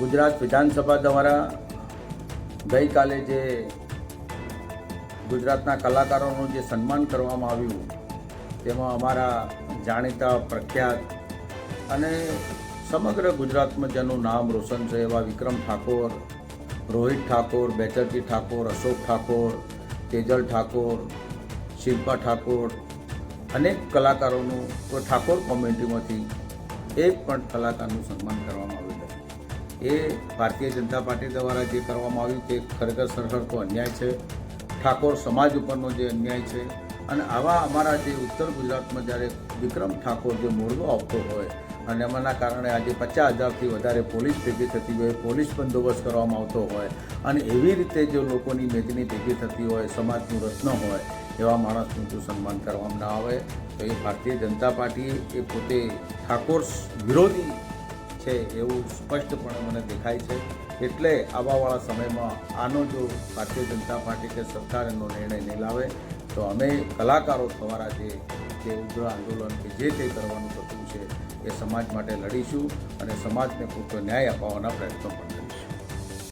ગુજરાત વિધાનસભા દ્વારા ગઈકાલે જે ગુજરાતના કલાકારોનું જે સન્માન કરવામાં આવ્યું, તેમાં અમારા જાણીતા પ્રખ્યાત અને સમગ્ર ગુજરાતમાં જેનું નામ રોશન છે એવા વિક્રમ ઠાકોર, રોહિત ઠાકોર, બેચરજી ઠાકોર, અશોક ઠાકોર, તેજલ ઠાકોર, શિલ્પા ઠાકોર, અનેક કલાકારોનું, ઠાકોર કોમ્યુનિટીમાંથી એક પણ કલાકારનું સન્માન કરવામાં આવ્યું. એ ભારતીય જનતા પાર્ટી દ્વારા જે કરવામાં આવ્યું તે ખરેખર સરહરતો અન્યાય છે. ઠાકોર સમાજ ઉપરનો જે અન્યાય છે અને આવા અમારા જે ઉત્તર ગુજરાતમાં જ્યારે વિક્રમ ઠાકોર જે મોરલો આવતો હોય અને એમાંના કારણે આજે પચાસ હજારથી વધારે પોલીસ ભેગી થતી હોય, પોલીસ બંદોબસ્ત કરવામાં આવતો હોય અને એવી રીતે જો લોકોની મેદની ભેગી થતી હોય, સમાજનું રત્ન હોય, એવા માણસનું જો સન્માન કરવામાં ના આવે, તો એ ભારતીય જનતા પાર્ટી એ પોતે ઠાકોર વિરોધી છે એવું સ્પષ્ટપણે મને દેખાય છે. એટલે આવાવાળા સમયમાં આનો જો ભારતીય જનતા પાર્ટી કે સરકાર એનો નિર્ણય નહીં લાવે, તો અમે કલાકારો તમારા જે જે ઉગ્ર આંદોલન કે જે તે કરવાનું થતું છે એ સમાજ માટે લડીશું અને સમાજને પૂરતો ન્યાય અપાવવાના પ્રયત્નો પણ કરીશું.